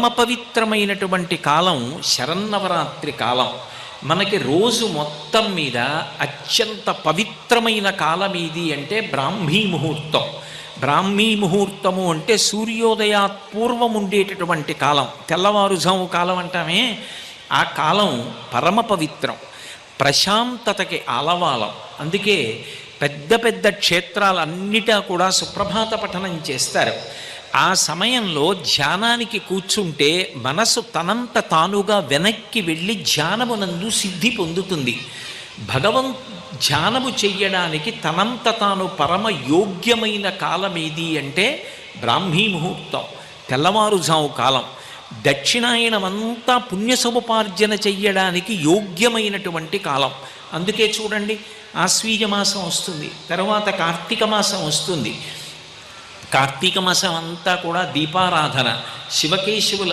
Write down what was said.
పరమ పవిత్రమైనటువంటి కాలం శరన్నవరాత్రి కాలం. మనకి రోజు మొత్తం మీద అత్యంత పవిత్రమైన కాలం ఇది అంటే బ్రాహ్మీ ముహూర్తం. బ్రాహ్మీ ముహూర్తము అంటే సూర్యోదయాత్ పూర్వం ఉండేటటువంటి కాలం. తెల్లవారుజాము కాలం అంటామే. ఆ కాలం పరమ పవిత్రం. ప్రశాంతతకి ఆలవాలం. అందుకే పెద్ద పెద్ద క్షేత్రాలన్నిటా కూడా సుప్రభాత పఠనం చేస్తారు. ఆ సమయంలో ధ్యానానికి కూర్చుంటే మనసు తనంత తానుగా వెనక్కి వెళ్ళి ధ్యానమునందు సిద్ధి పొందుతుంది. భగవం ధ్యానము చెయ్యడానికి తనంత తాను పరమ యోగ్యమైన కాలం ఏది అంటే బ్రాహ్మీ ముహూర్తం తెల్లవారుజాము కాలం. దక్షిణాయనమంతా పుణ్యసముపార్జన చెయ్యడానికి యోగ్యమైనటువంటి కాలం. అందుకే చూడండి ఆశ్వీజ మాసం వస్తుంది తర్వాత కార్తీక మాసం వస్తుంది. కార్తీక మాసం అంతా కూడా దీపారాధన శివకేశవుల